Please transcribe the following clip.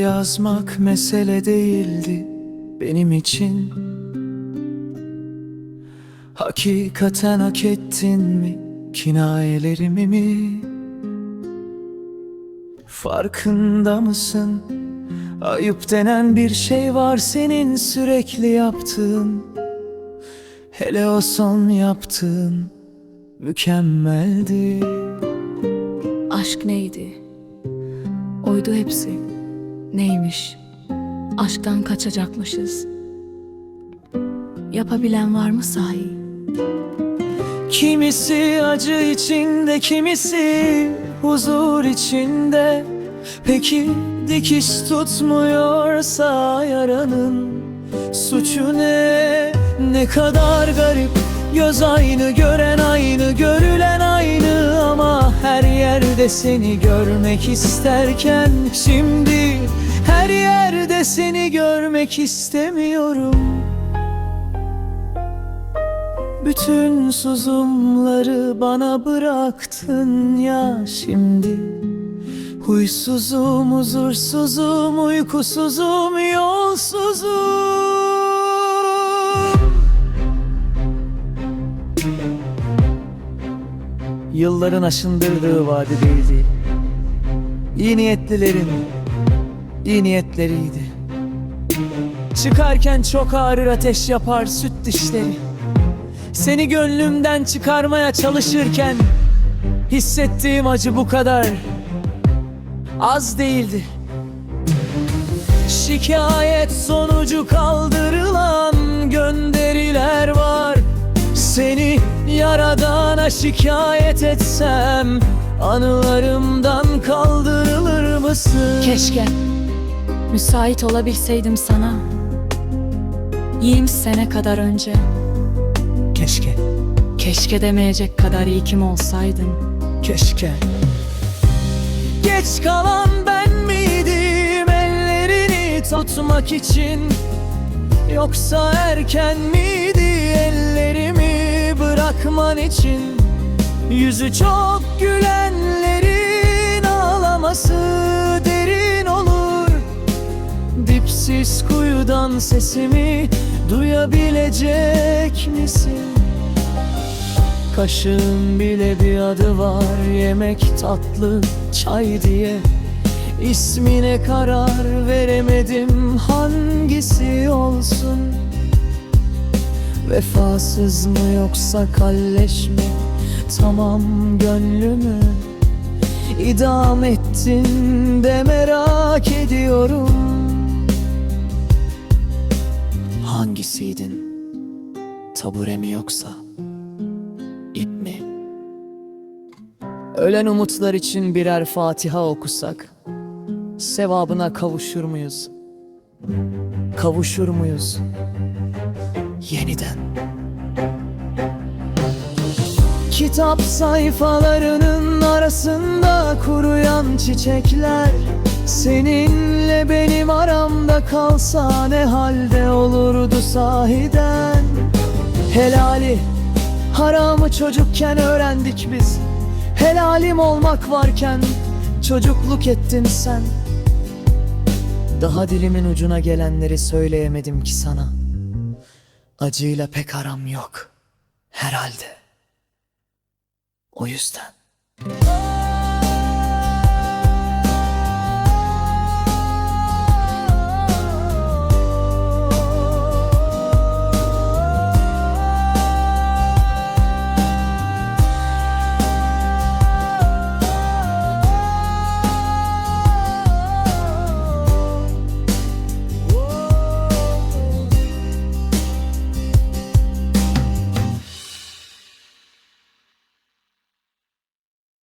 yazmak mesele değildi benim için Hakikaten hak ettin mi kinayelerimi mi? Farkında mısın? Ayıp denen bir şey var senin sürekli yaptığın Hele o son yaptığın mükemmeldi Aşk neydi? Oydu hepsi. Neymiş? Aşktan kaçacakmışız. Yapabilen var mı sahi? Kimisi acı içinde, kimisi huzur içinde. Peki dikiş tutmuyorsa yaranın suçu ne? Ne kadar garip Göz aynı, gören aynı, görülen aynı Ama her yerde seni görmek isterken Şimdi her yerde seni görmek istemiyorum. Bütün suzumları bana bıraktın ya şimdi. Huysuzum, huzursuzum, uykusuzum, yolsuzum Yılların aşındırdığı vadideydi İyi niyetlilerin iyi niyetleriydi. Çıkarken çok ağrır ateş yapar süt dişleri. Seni gönlümden çıkarmaya çalışırken Hissettiğim acı bu kadar Az değildi. Şikayet sonucu kaldırılan şikayet etsem Anılarımdan kaldırılır mısın? Keşke müsait olabilseydim sana. 20 sene kadar önce. Keşke, Keşke demeyecek kadar iyi kim olsaydın. keşke Geç kalan ben miydim ellerini tutmak için Yoksa erken miydi ellerimi bırakman için Yüzü çok gülenlerin ağlaması derin olur. Dipsiz kuyudan sesimi duyabilecek misin? Kaşığın bile bir adı var Yemek tatlı çay diye. İsmine karar veremedim Hangisi olsun? Vefasız mı yoksa kalleş mi Tamam gönlümü idam ettin de merak ediyorum Hangisiydin? Tabure mi yoksa? ip mi? Ölen umutlar için birer Fatiha okusak Sevabına kavuşur muyuz? Kavuşur muyuz? Yeniden Kitap sayfalarının arasında kuruyan çiçekler. Seninle benim aramda kalsa ne halde olurdu sahiden? Helali Haramı çocukken öğrendik biz. Helalim olmak varken çocukluk ettin sen. Daha dilimin ucuna gelenleri söyleyemedim ki sana. Acıyla pek aram yok Herhalde O yüzden